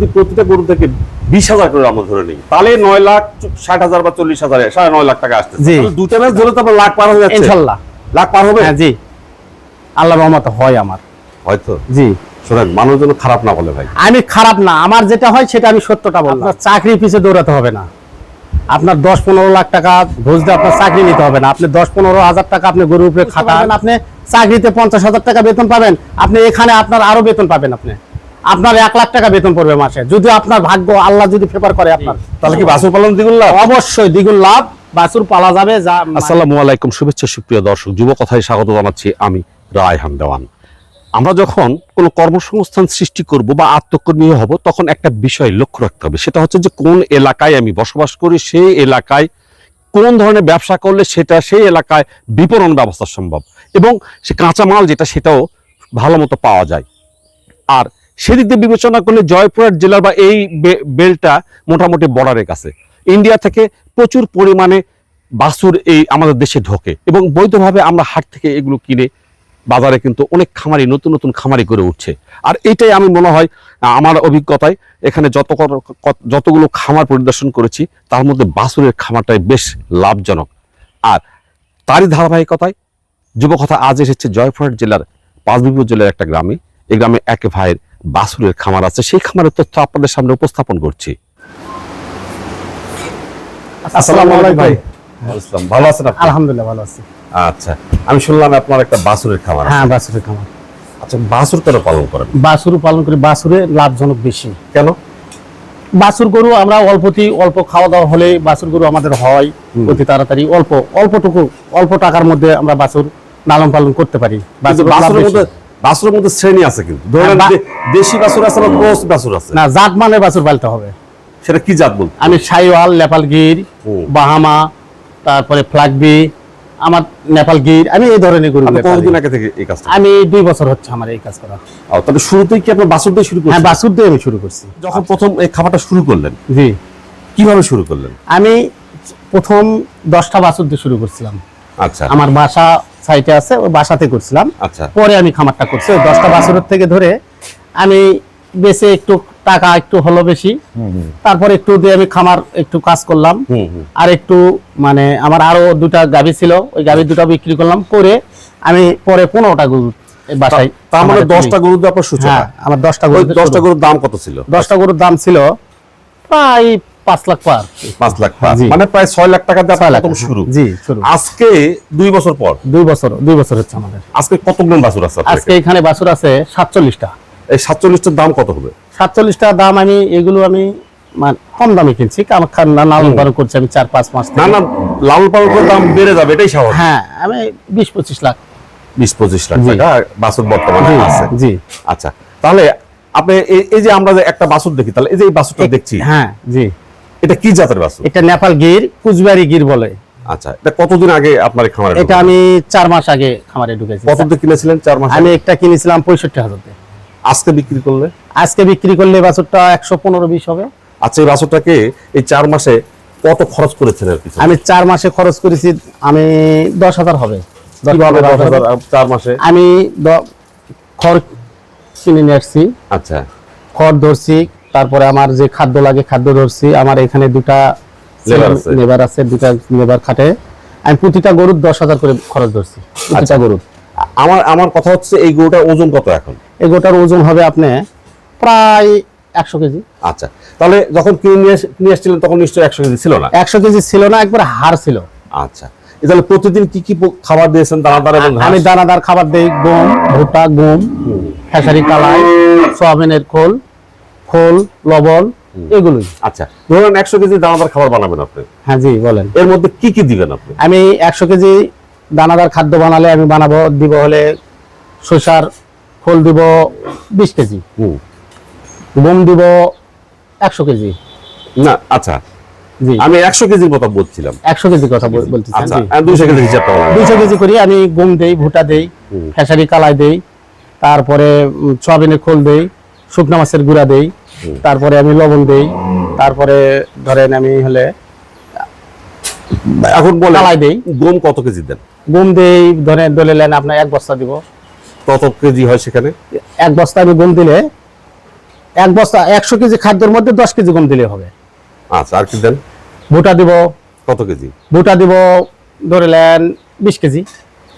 যদি প্রতিটা গরু থেকে বিশ হাজার করে আমরা ধরে নিই তাহলে নয় লাখ ষাট হাজার বা চল্লিশ হাজার সাড়ে নয় লাখ টাকা আসছে দুটা ম্যাচ ধরে তো লাখ পার হয়ে যাচ্ছে। ইনশাল্লাহ। লাখ পার হবে? হ্যাঁ জি। আল্লাহ রহমত হয় আমার। হয়তো। জি। শোনেন মানুষ যেন খারাপ না বলে ভাই। আমি খারাপ না আমার যেটা হয় সেটা আমি সত্যটা বললাম। আপনার চাকরি পিছে দৌড়াতে হবে না। আপনার দশ পনেরো লাখ টাকা ঘুষ দিয়ে আপনার চাকরি নিতে হবে না। আপনি দশ পনেরো হাজার টাকা আপনি গরুর উপরে খাটান আপনি চাকরিতে পঞ্চাশ হাজার টাকা বেতন পাবেন। আপনি এখানে আপনার আরও বেতন পাবেন আপনি। আপনার এক লাখ টাকা বেতন পড়বে মাসে। যদি আপনার ভাগ্য আল্লাহ যদি ফেভার করে আপনার। তাহলে কি বাসুর পালন দ্বিগুণ লাভ? অবশ্যই দ্বিগুণ লাভ। বাছুর পালা যাবে যা আসসালামু আলাইকুম শুভেচ্ছা সুপ্রিয় দর্শক। যুব কথায় স্বাগত জানাচ্ছি আমি রায়হান দেওয়ান। আমরা যখন কোনো কর্মসংস্থান সৃষ্টি করব বা আত্মকর্মী হব তখন একটা বিষয় লক্ষ্য রাখতে হবে। সেটা হচ্ছে যে কোন এলাকায় আমি বসবাস করি সেই এলাকায় কোন ধরনের ব্যবসা করলে সেটা সেই এলাকায় বিপণন ব্যবস্থা সম্ভব। এবং সে কাঁচামাল যেটা সেটাও ভালো মতো পাওয়া যায়। আর সেদিক দিয়ে বিবেচনা করলে জয়পুরহাট জেলার বা এই বেলটা মোটামুটি বর্ডারের কাছে। ইন্ডিয়া থেকে প্রচুর পরিমাণে বাসুর এই আমাদের দেশে ঢোকে এবং বৈধভাবে আমরা হাট থেকে এগুলো কিনে বাজারে কিন্তু অনেক খামারি, নতুন নতুন খামারি করে উঠছে। আর এটাই আমি মনে হয়, আমার অভিজ্ঞতায় এখানে যত যতগুলো খামার পরিদর্শন করেছি, তার মধ্যে বাসুরের খামারটাই বেশ লাভজনক। আর তারই ধারাবাহিকতায় যুবকথা আজ এসেছে জয়পুরহাট জেলার পাঁচবিবি জেলার একটা গ্রামে। এই গ্রামে এক ভাইয়ের বাসুরের খামার আছে সেই খামারের তথ্য আপনাদের সামনে উপস্থাপন করছি। আসসালামু আলাইকুম ভাই। ভালো আছেন আলহামদুলিল্লাহ ভালো আছি। আচ্ছা আমি শুনলাম আপনার একটা বাসুরের খামার হ্যাঁ খামার। আচ্ছা বাসুর কেন পালন করেন? বাছুর পালন করে বাছুরে লাভজনক বেশি। কেন? বাছুর গরু আমরা অল্পতি অল্প খাওয়া দাওয়া হলে বাছুর গরু আমাদের হয়। অতি তাড়াতাড়ি অল্প অল্পটুকু অল্প টাকার মধ্যে আমরা বাছুর লালন পালন করতে পারি। বাছুর বেশি। মধ্যে শ্রেণি আছে কিন্তু। ধরেন হ্যাঁ, দেশি বাসুর আছে না ক্রস বাসুর আছে? না জাত মানে বাছুর পালতে হবে। সেটা কি জাত বলতে? আমি সাইওয়াল নেপালগির বাহামা তারপরে ফ্লাগবি আমার নেপালগির আমি এই ধরনের গরু আপনি কতদিন আগে থেকে এই কাজটা আমি দুই বছর হচ্ছে আমার এই কাজ করা। ও, তাহলে শুরুতেই কি আপনার বাসুর দিয়ে শুরু হ্যাঁ বাসুর দিয়ে আমি শুরু করছি। যখন প্রথম এই খাবারটা শুরু করলেন জি। কীভাবে শুরু করলেন? আমি প্রথম দশটা বাসুর দিয়ে শুরু করছিলাম। আমার বাসা সাইটে আছে ওই বাসাতে করছিলাম। আচ্ছা। পরে আমি খামারটা করছি। ওই দশটা বাছুরের থেকে ধরে আমি বেশি একটু টাকা একটু হলো বেশি। তারপর একটু দিয়ে আমি খামার একটু কাজ করলাম। আর একটু মানে আমার আরও দুটা গাভী ছিল ওই গাভী দুটা বিক্রি করলাম করে আমি পরে পনেরোটা গরু বাসায় তার মানে দশটা তুলি। গরু আপনার সূচনা? হ্যাঁ আমার দশটা গরু দশটা গরুর দাম কত ছিল? দশটা গরুর দাম ছিল প্রায় পাঁচ লাখ পার। পাঁচ লাখ জি। মানে প্রায় ছয় লাখ টাকা দিয়ে ছয় প্রথম শুরু। জি শুরু। আজকে দুই বছর পর? দুই বছর দুই বছর হচ্ছে আমাদের। আজকে কতগুলো বাছুর আছে আজকে এখানে? বাছুর আছে সাতচল্লিশটা। এই সাতচল্লিশটার দাম কত হবে? দাম আমি এগুলো আমি মানে কম দামে কিনছি। লালন পালন করছি আমি চার পাঁচ মাস না না পালন দাম বেড়ে যাবে এটাই স্বাভাবিক। হ্যাঁ আমি বিশ পঁচিশ লাখ। বিশ পঁচিশ লাখ। টাকা বাছুর বর্তমানে আছে। জি। আচ্ছা তাহলে আপনি এই- যে আমরা যে একটা বাছুর দেখি তাহলে এই যে এই বাছুরটা দেখছি হ্যাঁ জি। এটা কি জাতের বাছুর? এটা নেপাল গির কুচবিহারি গির বলে। আচ্ছা এটা কতদিন আগে আপনার খামারে এটা আমি চার মাস আগে খামারে ঢুকেছি কিনেছিলেন মাস? আমি একটা কিনেছিলাম আজকে বিক্রি করলে? আজকে বিক্রি করলে বাছুরটা হবে। আচ্ছা এই বাছুরটাকে এই চার মাসে কত খরচ করেছেন আর পিছনে আমি চার মাসে খরচ করেছি আমি দশ হাজার হবে। মাসে? আমি খড় কিনে নিয়ে আসছি। আচ্ছা। খড় ধরছি তারপরে আমার যে খাদ্য লাগে খাদ্য ধরছি আমার এখানে দুটা লেবার আছে। দুটা লেবার খাটে। আমি প্রতিটা গরুর দশ হাজার করে খরচ ধরছি আচ্ছা। গরুর। আমার আমার কথা হচ্ছে এই গরুটার ওজন কত এখন? এই গরুটার ওজন হবে আপনি প্রায় একশো কেজি। আচ্ছা। তাহলে যখন কিনে নিয়ে এসেছিলেন তখন নিশ্চয়ই একশো কেজি ছিল না? একশো কেজি ছিল না একবার হার ছিল। আচ্ছা। তাহলে প্রতিদিন কি কি খাবার দিয়েছেন দানাদার এবং আমি দানাদার খাবার দেই গম ভুট্টা গম খেসারি কালাই সোয়াবিনের খোল খোল লবণ এগুলোই। আচ্ছা। ধরুন একশো কেজি দানাদার খাবার বানাবেন আপনি। হ্যাঁ জি বলেন। এর মধ্যে কি কি দিবেন আপনি? আমি একশো কেজি দানাদার খাদ্য বানালে আমি বানাবো দিব হলে শসার খোল দিব বিশ কেজি। হুম। গম দিব একশো কেজি। না আচ্ছা। জি। আমি একশো কেজির কথা বলছিলাম। একশো কেজি কথা বল- বলতেছি আচ্ছা দুইশো কেজি বললাম। দুইশো কেজি করি আমি গম দেই ভুট্টা দেই খেসারি কালাই দেই তারপরে সয়াবিনের খোল দেই শুকনা মাছের গুঁড়া দেই তারপরে আমি লবণ দেই তারপরে ধরেন আমি হলে এখন বলে কালাই দেই। গম কত কেজি দেন? গম দেই ধরেন দলে নেন আপনার এক বস্তা দিব। কত কেজি হয় সেখানে? এক বস্তা আমি গম দিলে এক বস্তা একশো কেজি খাদ্যের মধ্যে দশ কেজি কম দিলে হবে। আচ্ছা আর কি দেন? ভুটা দিব। কত কেজি? ভুটা দিব ধরে নেন বিশ কেজি।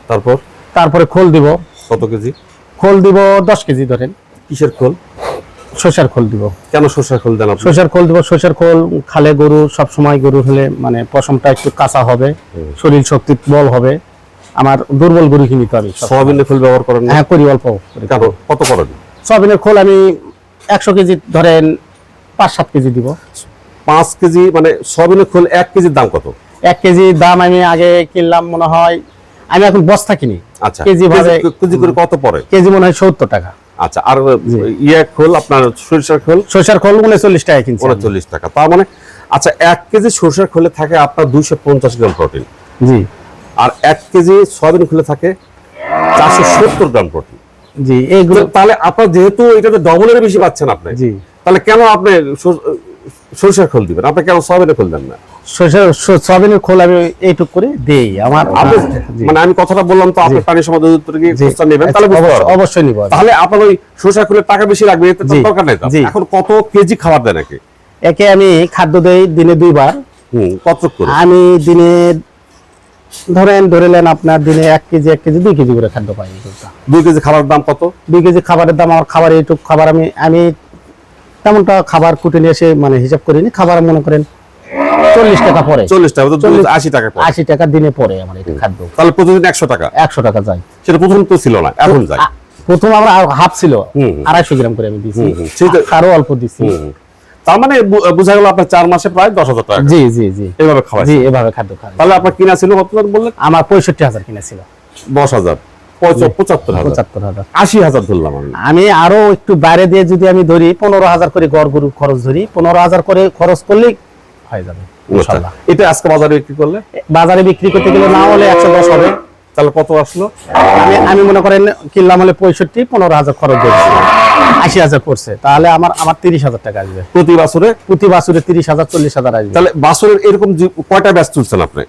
তারপর? তারপরে খোল দিব। কত কেজি? খোল দিব দশ কেজি ধরেন। কিসের খোল? সর্ষার খোল দিব। কেন শসা খোল দেন সর্ষার খোল দিব সর্ষার খোল খালে গরু সব সময় গরু হলে মানে পশমটা একটু কাঁচা হবে শরীর শক্তি বল হবে। আমার দুর্বল গরু কিনিতে হবে সব। সয়াবিনের খোল ব্যবহার করেন না? হ্যাঁ করি অল্প। কেন? কত করেন? সয়াবিনের খোল আমি একশো কেজি ধরেন পাঁচ সাত কেজি দিব। পাঁচ কেজি মানে সয়াবিনের খোল এক কেজির দাম কত? এক কেজি দাম আমি আগে কিনলাম মনে হয় আমি এখন বস্তা কিনি। আচ্ছা। কেজি ভাবে- কেজি করে কত পড়ে? কেজি মনে হয় সত্তর টাকা। আচ্ছা আর ইয়ে খোল আপনার সরিষার খোল? সরষার খোল উনচল্লিশ টাকা কিনছি। উনচল্লিশ টাকা তার মানে আচ্ছা এক কেজি সরষের খোলে থাকে আপনার দুইশো পঞ্চাশ গ্রাম প্রোটিন। জি। আর এক কেজি সয়াবিন খোলে থাকে চারশো সত্তর গ্রাম প্রোটিন। জি এইগুলো তাহলে আপনার যেহেতু এটাতে ডবলের বেশি পাচ্ছেন আপনি জি। তাহলে কেন আপনি সর- সরিষার খোল দিবেন? আপনি কেন সয়াবিনের খোল দেন না? সয়াবিনের খোল আমি এইটুক করে দেই আমার মানে আমি কথাটা বললাম তো আপনি জি। পানি সমাজ অধিদপ্তরে গিয়ে জি। খোঁজটা নেবেন তাহলে অবশ্যই- নিব তাহলে আপনার ওই সরিষার খোলের টাকা বেশি লাগবে এতে দরকার নেই এখন কত কেজি খাবার দেন নাকি একে আমি খাদ্য দেই দিনে দুইবার। কত করে? আমি দিনে ধরেন ধরে নেন আপনার দিনে এক কেজি এক কেজি দুই কেজি করে খাদ্য পাই। দুই কেজি খাবার দাম কত? দুই কেজি খাবারের দাম আমার খাবার এইটুক খাবার আমি আমি তেমনটা খাবার কুটে নিয়ে এসে মানে হিসাব করিনি খাবার মনে করেন চল্লিশ টাকা পরে। চল্লিশ টাকা আশি টাকা আশি টাকা দিনে পরে আমার এটা খাদ্য। তাহলে প্রতিদিন একশো টাকা? একশো টাকা যায়। সেটা প্রথম তো ছিল না এখন যায়। প্রথম আমরা হাফ ছিল। আড়াইশো গ্রাম করে আমি। সেটা- আরও অল্প হুম। তার মানে বোঝা গেল আপনার চার মাসে প্রায় দশ হাজার টাকা। জি জি জি। এইভাবে খাওয়া জি এভাবে খাদ্য খাই তাহলে আপনার কিনা ছিল কত বললেন? আমার পঁয়ষট্টি হাজার কিনেছিল দশ হাজার। আমি আরও একটু বাইরে দিয়ে যদি আমি ধরি পনেরো হাজার করে গড় গরু খরচ ধরি পনেরো হাজার করে খরচ করলেই হয়ে যাবে ইনশাল্লাহ এটা আজকে বাজারে বিক্রি করলে? বাজারে বিক্রি করতে গেলে না হলে একশো দশ হবে। তাহলে কত আসলো? আমি আমি মনে করেন কিনলাম হলে পঁয়ষট্টি পনেরো হাজার খরচ ধরছি। আশি হাজার পড়ছে। তাহলে আমার আমার তিরিশ হাজার টাকা আসবে। প্রতি বছরে? প্রতি বাছুরে তিরিশ হাজার চল্লিশ হাজার আসবে। তাহলে বাছরের এরকম কয়টা ব্যাচ তুলছেন আপনি?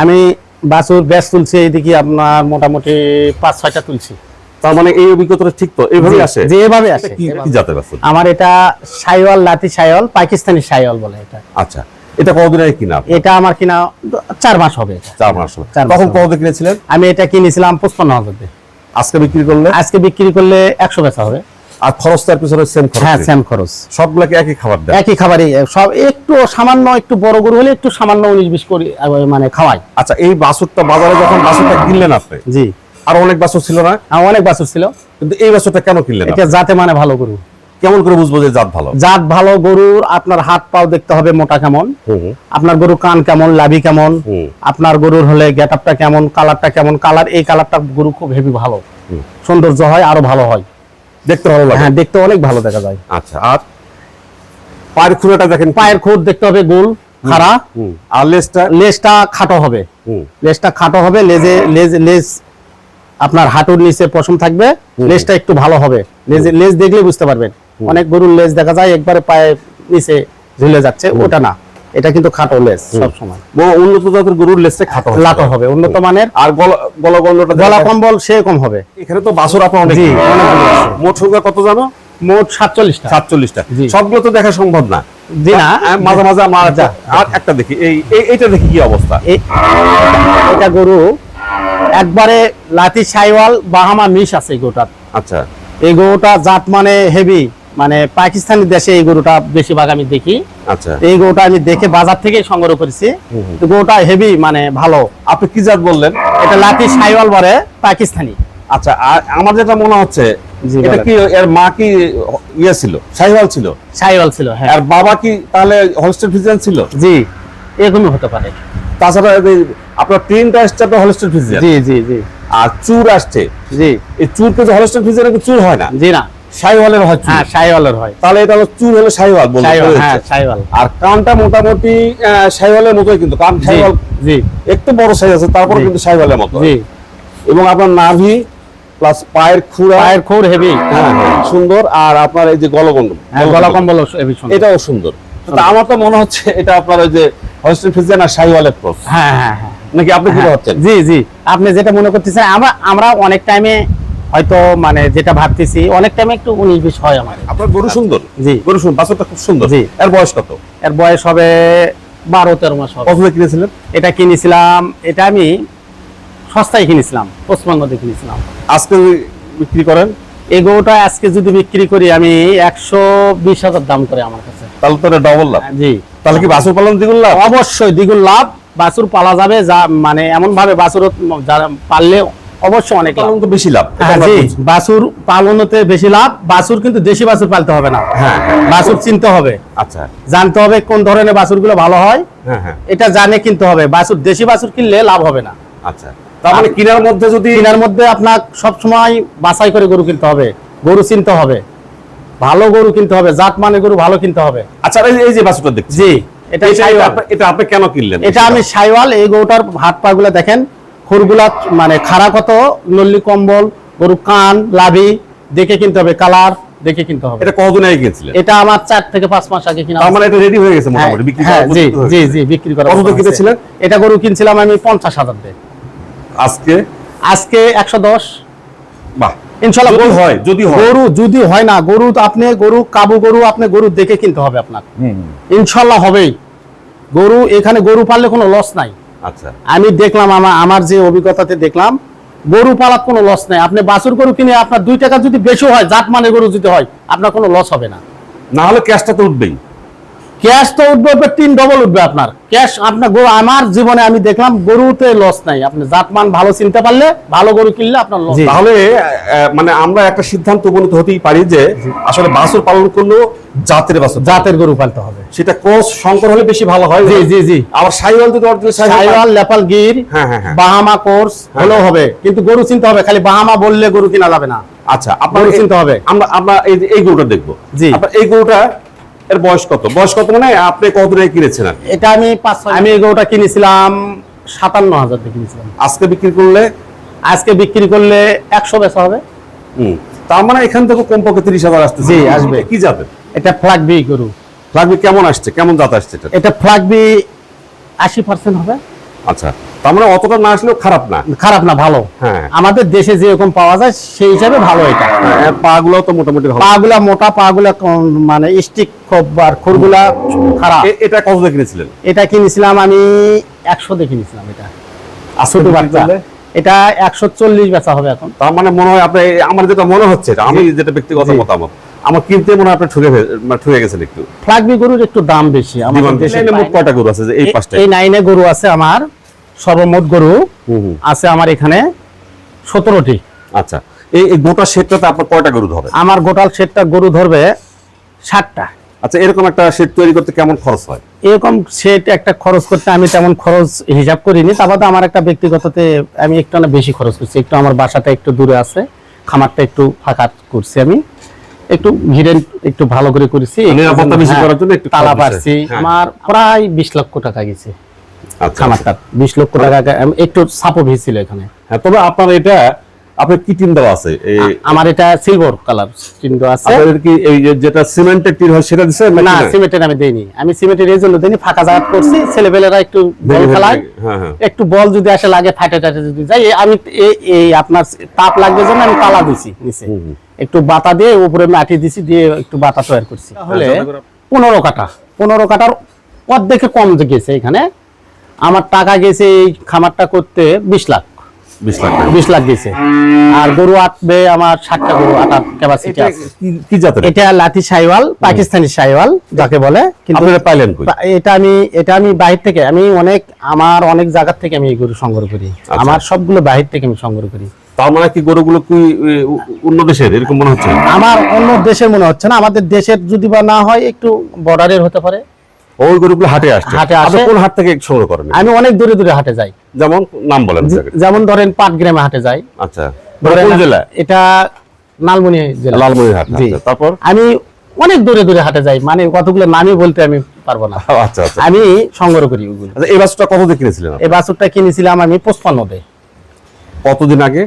আমি বাছুর ব্যাস তুলছি এইদিকে আপনার মোটামুটি পাঁচ ছয়টা তুলছি। তার মানে এই অভিজ্ঞতাটা ঠিক তো? এইভাবেই আসে? যে এভাবে আসে। কি জাতের বাছুর? আমার এটা সাইওয়াল লাতি সাইওয়াল পাকিস্তানি সাইওয়াল বলে এটা। আচ্ছা। এটা কতদিন আগে কিনা? এটা আমার কিনা চার মাস হবে চার মাস মাস তখন কত কিনেছিলেন? আমি এটা কিনেছিলাম পঁচপান্ন হাজার আজকে বিক্রি করলে? আজকে বিক্রি করলে একশো বেচা হবে। আর খরচ তার পিছনে সেম খরচ হ্যাঁ সেম খরচ। সবগুলোকে একই খাবার দেয়। একই খাবারই সব একটু সামান্য একটু বড় গরু হলে একটু সামান্য উনিশ বিশ করে মানে খাওয়াই। আচ্ছা এই বাছুরটা বাজারে যখন বাছুরটা কিনলেন আপনি? জি। আর অনেক বাছুর ছিল না? অনেক বাছুর ছিল। কিন্তু এই বাছুরটা কেন কিনলেন এটা জাতে মানে ভালো গরু? কেমন করে বুঝব যে জাত ভালো? জাত ভালো গরুর আপনার হাত পাও দেখতে হবে মোটা কেমন। আপনার গরুর কান কেমন লাভি কেমন আপনার গরুর হলে গেটআপটা কেমন কালারটা কেমন কালার এই কালারটা গরু খুব হেভি ভালো। সৌন্দর্য হয় আরও ভালো হয়। দেখতে ভালো লাগে? হ্যাঁ দেখতে অনেক ভালো দেখা যায়। আচ্ছা আর পায়ের খুঁড়াটা দেখেন পায়ের খুঁট দেখতে হবে গোল খাড়া। হুম। আর লেজটা? লেজটা খাটো হবে। লেজটা খাটো হবে লেজে লেজ লেজ আপনার হাঁটুর নিচে পশম থাকবে। লেজটা একটু ভালো হবে। লেজ লেজ দেখলে বুঝতে পারবেন। অনেক গরুর লেজ দেখা যায় একবারে পায়ে নিচে ঝুলে যাচ্ছে ওটা না। এটা কিন্তু খাটো লেজ সব সময় বড় উন্নত জাতের গরুর লেজটা খাটো। লাটো হবে। উন্নত মানের আর গলা গলা গন্ডটা গলা কম্বল সেরকম হবে। এখানে তো বাছুর আপনার অনেক। মোট সংখ্যা কত জানো? মোট সাতচল্লিশটা। সাতচল্লিশটা। সবগুলো তো দেখা সম্ভব না। জি না। মাঝে মাঝে আমার। আর একটা দেখি। এই এই- এইটা দেখি কি অবস্থা? এটা গরু একবারে লাতি সাইওয়াল বাহামা মিশ আছে গরুটার। আচ্ছা। এই গরুটা জাত মানে হেভি। মানে পাকিস্তানি দেশে এই গরুটা বেশিরভাগ আমি দেখি। আচ্ছা। এই গরুটা আমি দেখে বাজার থেকে সংগ্রহ করেছি। তো গরুটা হেভি মানে ভালো। আপনি কি জাত বললেন? এটা লাতি সাইওয়াল বলে পাকিস্তানি। আচ্ছা আর আমার যেটা মনে হচ্ছে এটা কি এর মা কি ইয়ে ছিল? সাহিওয়াল ছিল? সাইওয়াল ছিল হ্যাঁ। আর বাবা কি তাহলে হলস্টেন ফিজিয়ান ছিল? জি এরকমই হতে পারে। তাছাড়া আপনার প্রিন্ট আসছে আপনার জি জি জি। আর চুর আসছে। জি। এই চুর কিন্তু হলস্টেন ফিজিয়ান চুর হয় না? জি না। হয় হ্যাঁ হয়। তাহলে এটা হলো চুর হলো বলতে হ্যাঁ আর কানটা মোটামুটি মতোই কিন্তু। কান জি জি। একটু বড় সাইজ আছে তারপরে। কিন্তু মতো। জি। এবং আপনার নাভি প্লাস পায়ের খুঁড়া। পায়ের হেভি হ্যাঁ, হ্যাঁ, সুন্দর। আর আপনার এই যে গলগন্ড। হ্যাঁ গলা কম্বল হেভি সুন্দর। এটাও সুন্দর। আমার তো মনে হচ্ছে এটা আপনার ওই যে হলস্টেন ফিজিয়ান আর সাহিওয়ালের ক্রস হ্যাঁ হ্যাঁ হ্যাঁ। নাকি আপনি কি ভাবছেন? জি জি। আপনি যেটা মনে করতেছেন আমরা আমরা অনেক টাইমে হয়তো মানে যেটা ভাবতেছি অনেক টাইমে একটু উনিশ বিশ হয় আমার। আপনার গরু সুন্দর? জি। গরু সুন্দর বাছুরটা খুব সুন্দর। জি। এর বয়স কত? এর বয়স হবে বারো তেরো মাস হবে। কত কিনেছিলেন? এটা কিনেছিলাম এটা আমি সস্তায় কিনেছিলাম পশ্চিমবঙ্গ থেকে কিনেছিলাম। আজকে বিক্রি করেন? এই গরুটা আজকে যদি বিক্রি করি আমি একশো বিশ হাজার দাম করে আমার কাছে। তাহলে তো ডবল লাভ। জি। তাহলে কি বাছুর পালন দ্বিগুণ লাভ? অবশ্যই দ্বিগুণ লাভ। বাছুর পালা যাবে যা মানে এমন ভাবে বাছুর যারা পাললে অবশ্যই অনেক লাভ তো বেশি লাভ। হ্যাঁ, জি বুঝি। পালনতে বেশি লাভ বাছুর কিন্তু দেশি বাছুর পালতে হবে না। হ্যাঁ হ্যাঁ। চিনতে হবে। আচ্ছা। জানতে হবে কোন ধরনের ভালো হয়। এটা জানে কিনতে হবে। বাছুর দেশি বাছুর কিনলে লাভ হবে না। আচ্ছা। তার মানে কিনার মধ্যে যদি কেনার মধ্যে আপনার সব সময় বাছাই করে গরু কিনতে হবে। গরু চিনতে হবে। ভালো গরু কিনতে হবে। জাত মানে গরু ভালো কিনতে হবে। আচ্ছা এই যে বাছুরটা দেখছি। জি এটা এটা আপনি- এটা আপনি কেন কিনলেন? এটা আমি সাইওয়াল। এই গরুটার হাত পা গুলা দেখেন। খুরগুলা মানে খাড়া কত? নল্লি কম্বল গরু কান লাভি দেখে কিনতে হবে কালার দেখে কিনতে হবে। এটা কতদিন আগে কিনছিলেন? এটা আমার চার থেকে পাঁচ মাস আগে কিনা তার মানে এটা রেডি হয়ে গেছে হ্যাঁ, মোটামুটি বিক্রি হ্যাঁ, করার জি জি জি বিক্রি করা কত কিনেছিলেন? এটা গরু কিনছিলাম আমি পঞ্চাশ হাজার দিয়ে। আজকে? আজকে একশো দশ। বাহ ইনশাল্লাহ যদি গরু হয় যদি হয়। গরু যদি হয় না গরু তো আপনি গরু কাবু গরু আপনি গরু দেখে কিনতে হবে আপনার হুম, ইনশাল্লাহ হবেই। গরু এখানে গরু পাললে কোনো লস নাই। আচ্ছা। আমি দেখলাম আমার আমার যে অভিজ্ঞতাতে দেখলাম গরু পালার কোনো লস নাই। আপনি বাছুর গরু কিনে আপনার দুই টাকা যদি বেশি হয় জাত মানে গরু যদি হয় আপনার কোনো লস হবে না। না হলে ক্যাশটা তো উঠবেই। ক্যাশ তো উঠবে উঠবে তিন ডবল উঠবে আপনার। ক্যাশ আপনার গরু আমার জীবনে আমি দেখলাম গরুতে লস নাই। আপনি জাতমান ভালো চিনতে পারলে ভালো গরু কিনলে আপনার লস তাহলে মানে আমরা একটা সিদ্ধান্ত উপনীত হতেই পারি যে আসলে বাছুর পালন করলেও জাতের বাছুর জাতের গরু পালতে হবে। সেটা ক্রস সংকর হলে বেশি ভালো হয়। জি জি জি। আবার সাইওয়াল যদি অরিজিনাল সাইওয়াল নেপাল গির হ্যাঁ, হ্যাঁ, হ্যাঁ। বাহামা কোর্স হলেও হবে। কিন্তু গরু চিনতে হবে খালি বাহামা বললে গরু কিনা যাবে না। আচ্ছা আপনার চিনতে হবে। আমরা আমরা এই এই গরুটা দেখব। জি। আপনার এই গরুটা এর বয়স কত? বয়স কত মানে আপনি কত টাকা কিনেছেন এটা আমি পাঁচ আমি এই কিনেছিলাম সাতান্ন হাজার টাকা কিনেছিলাম। আজকে বিক্রি করলে? আজকে বিক্রি করলে একশো বেচা হবে। হুম। তার মানে এখান থেকে কমপক্ষে তিরিশ হাজার আসতেছে। জি, আসবে। কি যাবে? এটা ফ্ল্যাগ বি গরু। বি কেমন আসছে? কেমন জাত আসছে এটা এটা ফ্ল্যাগ বি আশি পার্সেন্ট হবে। আচ্ছা তার মানে অতটা না আসলেও খারাপ না? খারাপ না ভালো। হ্যাঁ। আমাদের দেশে যেরকম পাওয়া যায় সেই হিসাবে ভালো এটা। হ্যাঁ, তো মোটামুটি ভালো। মোটা মানে স্টিক আর খুরগুলা খারাপ। এটা কত দিয়ে কিনেছিলেন? এটা কিনেছিলাম আমি একশো দিয়ে কিনেছিলাম এটা। ছোট বাচ্চা। এটা একশো চল্লিশ বেচা হবে এখন। তার মানে মনে হয় আপনি আমার যেটা মনে হচ্ছে আমি যেটা ব্যক্তিগত মতামত আমার কিনতে মনে হয় আপনি ঠকে মানে ঠকে গেছেন একটু। ফ্লাগবি গরুর একটু দাম বেশি। আমাদের দেশে মোট কয়টা গরু আছে? এই- পাঁচটা এই নাইনে গরু আছে আমার সর্বমোট গরু আছে আমার এখানে সতেরোটি। আচ্ছা এই গোটা সেটটাতে আপনার কয়টা গরু ধরে? আমার গোটাল সেটটা গরু ধরবে ষাটটা। আচ্ছা এরকম একটা সেট তৈরি করতে কেমন খরচ হয়? এরকম সেট একটা খরচ করতে আমি তেমন খরচ হিসাব করিনি তার বাদে আমার একটা ব্যক্তিগততে আমি একটু না বেশি খরচ করছি একটু আমার বাসাটা একটু দূরে আছে খামারটা একটু ফাঁকা করছি আমি একটু ঘিরে একটু ভালো করে করেছি হ্যাঁ, তালা পারছি হ্যাঁ। আমার প্রায় বিশ লক্ষ টাকা গেছে। খামারটা বিশ লক্ষ টাকা একটু সাপো ভিজছিল এখানে। হ্যাঁ তবে আপনার এটা আপনার কি টিন দেওয়া আছে? আমার এটা সিলভার কালার চিহ্ন আছে। আপনাদের কি এই যেটা সিমেন্টের টিন হয় সেটা দিচ্ছেন না সিমেন্টের আমি দেইনি। আমি সিমেন্টের এই জন্য দেইনি ফাঁকা জায়গা করছি। ছেলেপেলেরা একটু বল খেলায়। হ্যাঁ হ্যাঁ। একটু বল যদি আসে লাগে ফাটে টাটে যদি যাই আমি এই- এই আপনার তাপ লাগবে জন্য আমি তালা দিছি নিচে। একটু বাতা দিয়ে উপরে মাটি দিছি দিয়ে একটু বাতা তৈরি করছি। তাহলে পনেরো কাটা পনেরো কাটার অর্ধেকে কম গেছে এখানে। আমার টাকা গেছে এই খামারটা করতে বিশ লাখ। বিশ লাখ বিশ লাখ গেছে। আর গরু আটবে আমার ষাটটা গরু আটার ক্যাপাসিটি আছে। কি- কি জাতের এটা? লাঠি সাইওয়াল পাকিস্তানি সাইওয়াল যাকে বলে। কিন্তু পাইলেন এটা আমি এটা আমি বাহির থেকে আমি অনেক আমার অনেক জায়গা থেকে আমি এই গরু সংগ্রহ করি। আমার সবগুলো বাহির থেকে আমি সংগ্রহ করি। তার মানে কি গরুগুলো কি অন্য দেশের? এরকম মনে হচ্ছে? আমার অন্য দেশের মনে হচ্ছে না। আমাদের দেশের যদি বা না হয় একটু বর্ডারের হতে পারে। ওই গরুগুলো হাটে আসছে। হাটে আসে। কোন হাট থেকে সংগ্রহ করেন আমি অনেক দূরে দূরে হাটে যাই। যেমন নাম বলেন যেমন ধরেন পাটগ্রামে হাটে যাই। আচ্ছা। ধরেন কোন জেলা এটা লালমনি জেলা। লালমনিরহাট জি। আচ্ছা, তারপর? আমি অনেক দূরে দূরে হাটে যাই। মানে কতগুলো নামই বলতে আমি পারব না। আচ্ছা আচ্ছা। আমি সংগ্রহ করি ওগুলো। আচ্ছা এই বাসটা কত দিয়ে কিনেছিলেন এই বাছুরটা কিনেছিলাম আমি পঁচপান্ন দে কতদিন আগে?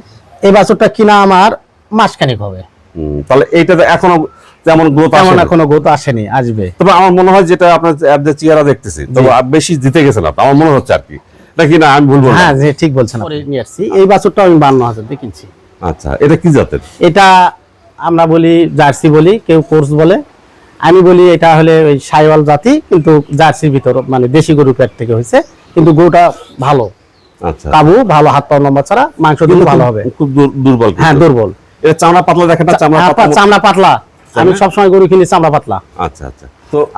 এই বাছুরটা কিনা আমার মাসখানেক হবে। তাহলে এইটাতে এখনও তেমন গ্রোথ তেমন এখনও গোত আসেনি আসবে। তবে আমার মনে হয় যেটা আপনার চেহারা দেখতেছি তবে বেশি জিতে গেছেন আপনি আমার মনে হচ্ছে আর কি। নাকি না আমি ভুল হ্যাঁ যে ঠিক বলছেন নিয়ে আসছি। এই বাছুরটা আমি বান্ন হাজার দিয়ে কিনছি। আচ্ছা এটা কি জাতের? এটা আমরা বলি জার্সি বলি কেউ কোর্স বলে। আমি বলি এটা হলে ওই সাইওয়াল জাতি কিন্তু জার্সির ভিতর মানে দেশি গরু পেট থেকে হয়েছে কিন্তু গরুটা ভালো। আচ্ছা। কাবু ভালো হাত পা লম্বা ছাড়া মাংস দিলে ভালো হবে। খুব দুর্বল হ্যাঁ দুর্বল। এটা চামড়া পাতলা দেখেন না চামড়া হ্যাঁ, পাতলা। চামড়া পাতলা। আমি? সবসময় গরু কিনি চামড়া পাতলা। আচ্ছা আচ্ছা। তো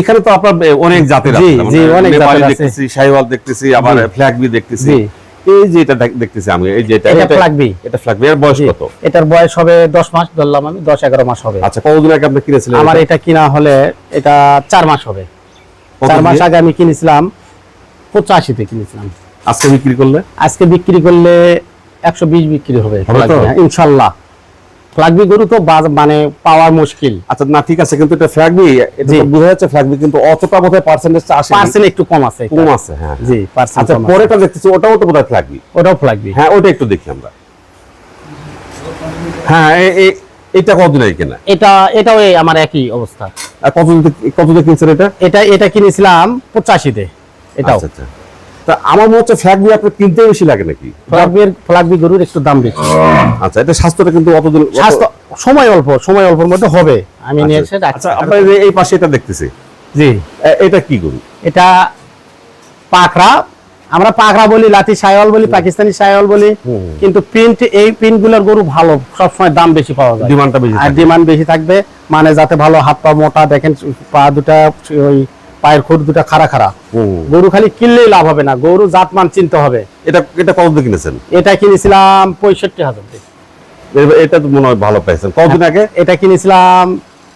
এখানে তো আপনার অনেক জাতের জি, আছে মানে জি, অনেক জাতের। দেখতেছি শাইওয়াল দেখতেছি আবার জি। ফ্ল্যাগবি দেখতেছি। জি। এই যে এটা দেখতেছি আমি এই যে এটা এটা এটা- ফ্ল্যাগবি। এটা ফ্ল্যাগবি এর বয়স কত? এটার বয়স হবে দশ মাস ধরলাম আমি দশ এগারো মাস হবে। আচ্ছা কতদিন আগে আপনি কিনেছিলেন আমার এটা? কিনা হলে এটা চার মাস হবে। কত চার মাস আগে আমি কিনেছিলাম পঁচাশিতে কিনেছিলাম। আজকে বিক্রি করলে? আজকে বিক্রি করলে একশো বিশ বিক্রি হবে। হবে ফ্ল্যাগবি, হ্যাঁ, গরু তো মানে পাওয়ার মুশকিল। আচ্ছা না ঠিক আছে কিন্তু এটা ফ্ল্যাগবি এটা বোঝা যাচ্ছে ফ্ল্যাগবি কিন্তু অতটা বোধহয় পার্সেন্টেজটা আসে পার্সেন্ট একটু কম আছে কম আছে হ্যাঁ জি পার্সেন্ট আচ্ছা পরেটা দেখতেছি ওটাও তো বোধহয় ফ্ল্যাগবি। ওটাও ফ্ল্যাগবি। হ্যাঁ ওটা একটু দেখি আমরা। হ্যাঁ এ- এ- এটা কতদিন আগে কেনা? এটা এটাও এই আমার একই অবস্থা। থেকে- কতদিন কিনছেন এটা? এটা এটা কিনেছিলাম পঁচাশিতে। এটাও। আচ্ছা আচ্ছা। তা আমার মনে হচ্ছে ফ্ল্যাগবি আপনার কিনতে বেশি লাগে নাকি? গরুর একটু দাম বেশি। আচ্ছা এটা স্বাস্থ্যটা কিন্তু স্বাস্থ্য সময় অল্প সময় অল্পর মধ্যে হবে। আমি নিয়ে এসে আচ্ছা, আচ্ছা আপনার এই পাশে এটা দেখতেছি। জি। এটা কি গরু? এটা আমরা বলি সায়ল বলি পাকিস্তানি সায়ল বলি। কিন্তু প্রিন্ট এই প্রিন্টগুলোর গরু ভালো সবসময় দাম বেশি পাওয়া যায়। ডিমান্ডটা বেশি আর ডিমান্ড বেশি থাকবে মানে যাতে ভালো হাত পা মোটা দেখেন পা দুটা ওই পায়ের খুঁট দুটা খাড়া খাড়া। গরু খালি কিনলেই লাভ হবে না গরু জাতমান চিনতে হবে। এটা এটা কত কিনেছেন? এটা কিনেছিলাম পঁয়ষট্টি হাজার এটা তো মনে হয় ভালো পাইছেন। কতদিন আগে? এটা কিনেছিলাম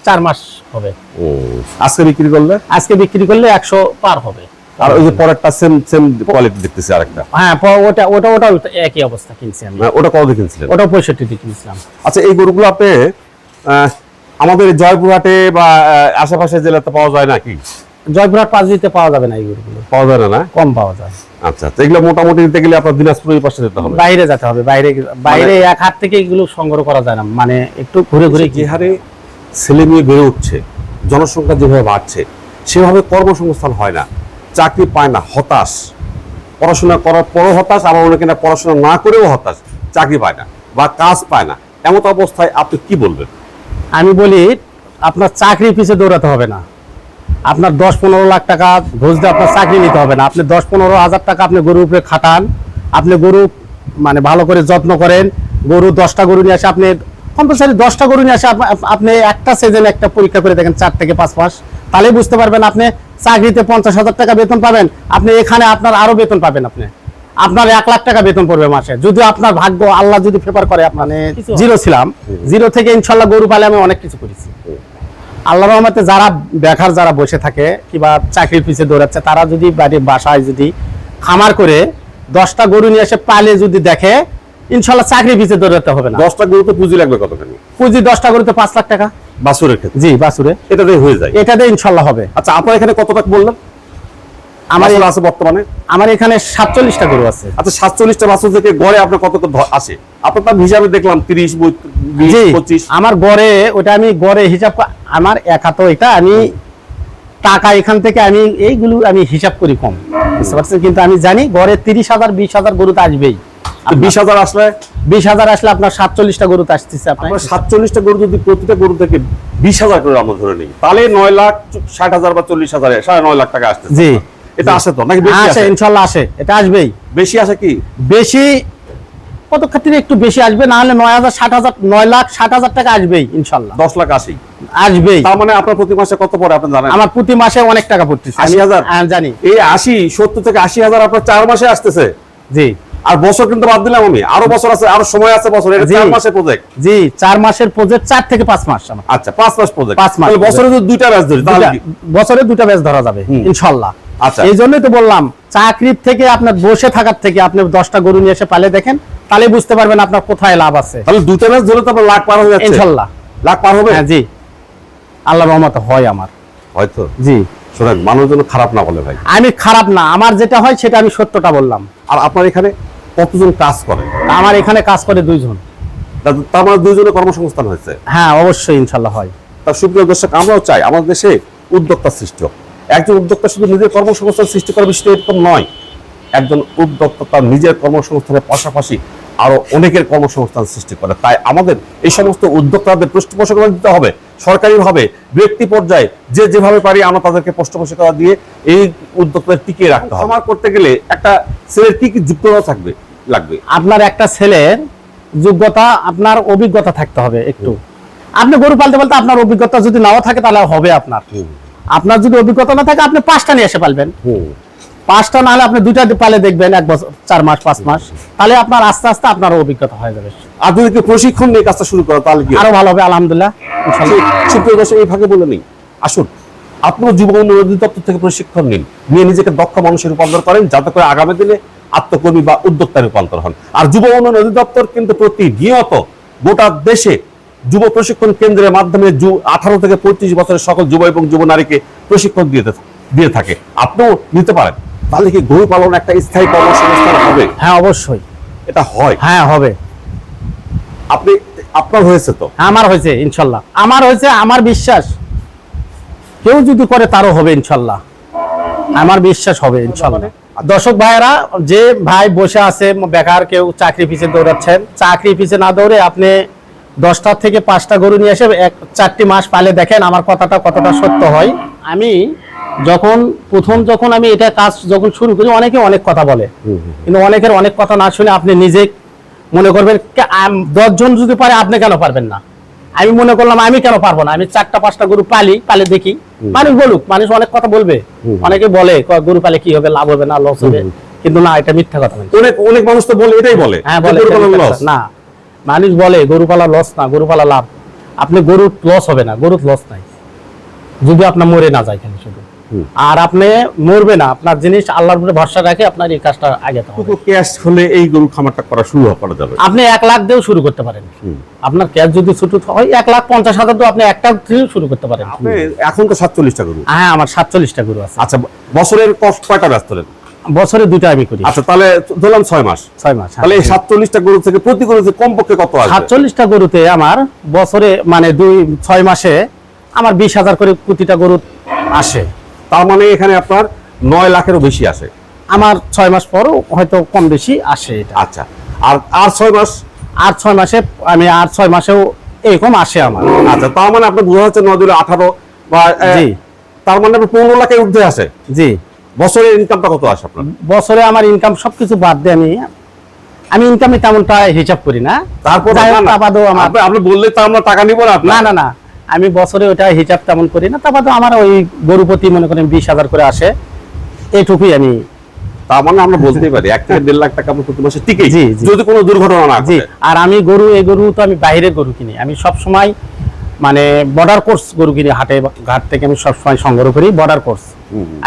চার মাস হবে। আজকে বিক্রি করলে? আজকে বিক্রি করলে একশো পার হবে। আর ওই যে পরেরটা সেম সেম কোয়ালিটি দেখতেছি আরেকটা। হ্যাঁ ওটা ওটা ওটা একই অবস্থা কিনছি আমি। না, ওটা কত কিনছিলেন? ওটা পঁয়ষট্টি দিয়ে কিনেছিলাম। আচ্ছা এই গরুগুলো আপনি আমাদের জয়পুরহাটে বা আশেপাশে জেলাতে পাওয়া যায় নাকি? জয়পুরহাট পাঁচ দিতে পাওয়া যাবে না এইগুলো পাওয়া যায় না কম পাওয়া যায় আচ্ছা আচ্ছা এগুলো মোটামুটি নিতে গেলে আপনার দিনাজপুর এই পাশে যেতে হবে। বাইরে যেতে হবে বাইরে বাইরে এক হাত থেকে এগুলো সংগ্রহ করা যায় না মানে একটু ঘুরে ঘুরে যে হারে ছেলে মেয়ে বেড়ে উঠছে জনসংখ্যা যেভাবে বাড়ছে সেভাবে কর্মসংস্থান হয় না চাকরি পায় না হতাশ। পড়াশোনা করার পরও হতাশ আবার অনেকে না পড়াশোনা না করেও হতাশ চাকরি পায় না বা কাজ পায় না। এমন অবস্থায় আপনি কি বলবেন? আমি বলি আপনার চাকরির পিছে দৌড়াতে হবে না। আপনার দশ পনেরো লাখ টাকা ঘুষ দিয়ে আপনার চাকরি নিতে হবে না। আপনি দশ পনেরো হাজার টাকা আপনি গরুর উপরে খাটান। আপনি গরু মানে ভালো করে যত্ন করেন। গরু দশটা গরু নিয়ে আসে আপনি কম্পালসারি দশটা গরু নিয়ে আসে আপ- আপ- আপনি একটা সিজন একটা পরীক্ষা করে দেখেন চার থেকে পাঁচ মাস। তাহলেই বুঝতে পারবেন আপনি চাকরিতে পঞ্চাশ হাজার টাকা বেতন পাবেন। আপনি এখানে আপনার আরও বেতন পাবেন আপনি। আপনার এক লাখ টাকা বেতন পড়বে মাসে। যদি আপনার ভাগ্য আল্লাহ যদি ফেভার করে আপনার জিরো ছিলাম। জিরো থেকে ইনশাল্লাহ গরু পালে আমি অনেক কিছু করেছি। আল্লাহ রহমতে যারা বেকার যারা বসে থাকে কিংবা চাকরির পিছে দৌড়াচ্ছে তারা যদি বাড়ির বাসায় যদি খামার করে দশটা গরু নিয়ে এসে পালে যদি দেখে ইনশাল্লাহ চাকরির পিছে দৌড়াতে হবে না। দশটা গরুতে পুঁজি লাগবে কতখানি? পুঁজি দশটা গরুতে পাঁচ লাখ টাকা। বাসুরের ক্ষেত্রে? জি বাসুরে এটাতে হয়ে যায়। এটাতে ইনশাল্লাহ হবে। আচ্ছা আপনার এখানে কত টাকা বললেন? আমার আছে বর্তমানে? আমার এখানে সাতচল্লিশটা গরু আছে। আচ্ছা সাতচল্লিশটা বাছুর থেকে গড়ে আপনার কত আসে আপনার হিসাবে দেখলাম তিরিশ পঁচিশ। আমার গড়ে ওটা আমি গড়ে হিসাব আমার একা তো এটা আমি টাকা এখান থেকে আমি এইগুলো আমি হিসাব করি কম। বুঝতে পারছেন? কিন্তু আমি জানি গড়ে তিরিশ হাজার বিশ হাজার গরু তো আসবেই। বিশ হাজার আসলে? বিশ হাজার আসলে আপনার সাতচল্লিশটা গরু তো আসতেছে আপনার সাতচল্লিশটা গরু যদি প্রতিটা গরু থেকে বিশ হাজার করে আমরা ধরে নিই তাহলে নয় লাখ ষাট হাজার বা চল্লিশ হাজার সাড়ে নয় লাখ টাকা আসছে জি। এটা আসে তো? নাকি বেশি আসে? ইনশাল্লাহ আসে। এটা আসবেই। বেশি আসে কি? বেশি কত ক্ষেত্রে একটু বেশি আসবে? না হলে নয় হাজার ষাট হাজার নয় লাখ ষাট হাজার টাকা আসবেই ইনশাল্লাহ। দশ লাখ আসবেই। তার মানে আপনার প্রতি মাসে কত পড়ে আপনি জানেন? আমার প্রতি মাসে অনেক টাকা পড়তেছে। আমি- 80,000? হ্যাঁ, জানি। এই আশি সত্তর থেকে আশি হাজার আপনার চার মাসে আসতেছে। জি। আর বছর কিন্তু বাদ দিলাম আমি। আরও বছর আছে আরও সময় আছে বছর। এটা চার মাসের প্রজেক্ট জি চার মাসের প্রজেক্ট চার থেকে পাঁচ মাস আচ্ছা পাঁচ মাস প্রজেক্ট পাঁচ মাস বছরে যদি দুইটা ব্যাচ ধরি? বছরে দুটা ব্যাচ ধরা যাবে ইনশাল্লাহ। আচ্ছা। এই জন্যই তো বললাম চাকরির থেকে আপনার বসে থাকার থেকে আপনি দশটা গরু নিয়ে এসে পালে দেখেন তাহলে বুঝতে পারবেন আপনার কোথায় লাভ আছে। তাহলে দুইটা ব্যাচ ধরে তো আপনার লাখ পার হয়ে যাচ্ছে। ইনশাল্লাহ। লাখ পার হবে? হ্যাঁ জি। আল্লাহ রহমত হয় আমার। হয়তো। জি। শোনেন মানুষ যেন খারাপ না বলে ভাই। আমি খারাপ না আমার যেটা হয় সেটা আমি সত্যটা বললাম। আর আপনার এখানে কতজন কাজ করে? আমার এখানে কাজ করে দুইজন। তার মানে দুইজনের কর্মসংস্থান হয়েছে? হ্যাঁ অবশ্যই ইনশাল্লাহ হয়। তার সুপ্রিয় দর্শক আমরাও চাই আমাদের দেশে উদ্যোক্তা সৃষ্টি একজন উদ্যোক্তা শুধু নিজের কর্মসংস্থান সৃষ্টি করার বিষয়টা এরকম নয়। একজন উদ্যোক্তা তার নিজের কর্মসংস্থানের পাশাপাশি আরও অনেকের কর্মসংস্থান সৃষ্টি করে। তাই আমাদের এই সমস্ত উদ্যোক্তাদের পৃষ্ঠপোষকতা দিতে হবে সরকারিভাবে ব্যক্তি পর্যায়ে যে যেভাবে পারি আমরা তাদেরকে পৃষ্ঠপোষকতা দিয়ে এই উদ্যোক্তাদের টিকিয়ে রাখতে হবে। আমার করতে গেলে একটা ছেলের কি কি যোগ্যতা থাকবে লাগবে? আপনার একটা ছেলের যোগ্যতা আপনার অভিজ্ঞতা থাকতে হবে একটু। আপনি গরু পালতে পালতে আপনার অভিজ্ঞতা যদি নাও থাকে তাহলে হবে আপনার। আপনার যদি অভিজ্ঞতা না থাকে আপনি পাঁচটা নিয়ে এসে পালবেন। পাঁচটা না হলে আপনি দুইটা পালে দেখবেন এক বছর চার মাস পাঁচ মাস। তাহলে আপনার আস্তে আস্তে আপনার অভিজ্ঞতা হয়ে যাবে। কেউ প্রশিক্ষণ নিয়ে কাজটা শুরু করে তাহলে আরও ভালো হবে আলহামদুলিল্লাহ ইনশাল্লাহ। সুপ্রিয় দর্শক এই ভাগে বলে নেই। আসুন আপনার যুব উন্নয়ন অধিদপ্তর থেকে প্রশিক্ষণ নিন। নিয়ে নিজেকে দক্ষ মানুষের রূপান্তর করেন যাতে করে আগামী দিনে আত্মকর্মী বা উদ্যোক্তা রূপান্তর হন। আর যুব উন্নয়ন অধিদপ্তর কিন্তু প্রতিনিয়ত গোটা দেশে যুব প্রশিক্ষণ কেন্দ্রের মাধ্যমে আঠারো থেকে পঁয়ত্রিশ বছরের সকল যুব এবং যুব নারীকে প্রশিক্ষণ দিয়ে দিয়ে থাকে। আপনিও নিতে পারেন। তাহলে কি গরু পালন একটা স্থায়ী কর্মসংস্থান হবে? হ্যাঁ অবশ্যই। এটা হয়? হ্যাঁ হবে। আপনি আপনার হয়েছে তো? আমার হয়েছে ইনশাল্লাহ। আমার হয়েছে আমার বিশ্বাস। কেউ যদি করে তারও হবে ইনশাল্লাহ। আমার বিশ্বাস হবে ইনশাল্লাহ। দর্শক ভাইয়েরা যে ভাই বসে আছে বেকার কেউ চাকরি পিছে দৌড়াচ্ছেন চাকরি পিছে না দৌড়ে আপনি দশটা থেকে পাঁচটা গরু নিয়ে এসে এক চারটি মাস পালে দেখেন আমার কথাটা কতটা সত্য হয়। আমি যখন প্রথম যখন আমি এটা কাজ যখন শুরু করি অনেকে অনেক কথা বলে। কিন্তু অনেকের অনেক কথা না শুনে আপনি নিজে মনে করবেন দশজন যদি পারে আপনি কেন পারবেন না? আমি মনে করলাম আমি কেন পারব না? আমি চারটা পাঁচটা গরু পালি পালে দেখি। মানুষ বলুক মানুষ অনেক কথা বলবে। অনেকে বলে গরু পালে কি হবে? লাভ হবে না? লস হবে? কিন্তু না এটা মিথ্যা কথা অনেক অনেক মানুষ তো বলে এটাই বলে হ্যাঁ বলে। না মানুষ বলে গরু পালা লস না গরু পালা লাভ। আপনি গরুর লস হবে না গরুর লস নাই। যদি আপনার মরে না যায় শুধু। আর আপনি মরবে না। আপনার জিনিস আল্লাহর উপরে ভরসা রাখে আপনার এই কাজটা আগে ক্যাশ হলে এই গরু খামারটা করা শুরু করা যাবে। আপনি এক লাখ দিয়েও শুরু করতে পারেন। আপনার ক্যাশ যদি ছোট হয় এক লাখ পঞ্চাশ হাজার তো আপনি একটা দিয়েও শুরু করতে পারেন। আপনি এখন তো সাতচল্লিশটা গরু। হ্যাঁ আমার সাতচল্লিশটা গরু আছে। আচ্ছা বছরের কষ্ট কয়টা ব্যস্ত বছরে দুটো আমি করি। আচ্ছা তাহলে ধরলাম ছয় মাস। ছয় মাস হ্যাঁ। তাহলে এই সাতচল্লিশটা গরু থেকে প্রতি গরুতে কমপক্ষে কত আসবে? সাতচল্লিশটা গরুতে আমার বছরে মানে দুই ছয় মাসে আমার বিশ হাজার করে প্রতিটা গরু আসে। তার মানে এখানে আপনার নয় লাখেরও বেশি আসে আমার ছয় মাস পরও হয়তো কম বেশি আসে এটা। আচ্ছা আর আর ছয় মাস? আর ছয় মাসে আমি আর ছয় মাসেও এরকম আসে আমার। আচ্ছা তার মানে আপনার বোঝা যাচ্ছে নয় দিলে আঠারো বা জি। তার মানে পনেরো লাখের ঊর্ধ্বে আসে। জি। বছরের ইনকামটা কত আসে আপনার? বছরে আমার ইনকাম সবকিছু বাদ দিয়ে আমি আমি ইনকামে তেমনটা হিসাব করি না। তারপর আপনি- আপনি বললে তো আমরা টাকা নিব না না না না। আমি বছরে ওটা হিসাব তেমন করি না তারপর তো আমার ওই গরু প্রতি মনে করেন বিশ হাজার করে আসে। এইটুকুই আমি তার মানে আমরা বলতেই পারি এক থেকে দেড় লাখ টাকা প্রতি মাসে টিকেই। যদি কোনো দুর্ঘটনা না জি আর আমি গরু এই গরু তো আমি বাইরের গরু কিনি। আমি সব সময় মানে বর্ডার কোর্স গরু কিনি হাটে ঘাট থেকে আমি সব সময় সংগ্রহ করি বর্ডার কোর্স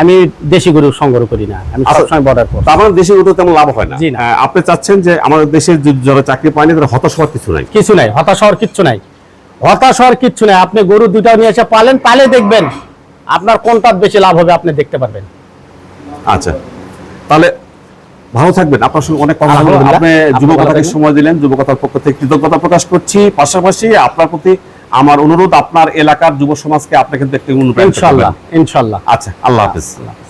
আমি দেশি গরু সংগ্রহ করি না আমি আচ্ছা। সবসময় বর্ডার কোর্স মানে দেশে ওটা তেমন লাভ হয় না। জি না। হ্যাঁ, আপনি চাচ্ছেন যে আমাদের দেশের যারা চাকরি পায়নি তারা হতাশ হওয়ার কিছু নাই। কিছু নাই হতাশ হওয়ার কিছু নাই। হতাশ হওয়ার কিচ্ছু নাই। আপনি গরু দুটা নিয়ে এসে পালেন পালে দেখবেন আপনার কোনটা বেশি লাভ হবে আপনি দেখতে পারবেন। আচ্ছা। তাহলে ভালো থাকবেন। আপনার সঙ্গে অনেক কথা হলো। আপনি যুবকতাকে সময় দিলেন। যুবকতার পক্ষ থেকে কৃতজ্ঞতা প্রকাশ করছি। পাশাপাশি আপনার প্রতি আমার অনুরোধ আপনার এলাকার যুব সমাজকে আপনি কিন্তু একটি। ইনশাল্লাহ ইনশাল্লাহ। আচ্ছা আল্লাহ হাফিজ। আল্লাহ হাফেজ।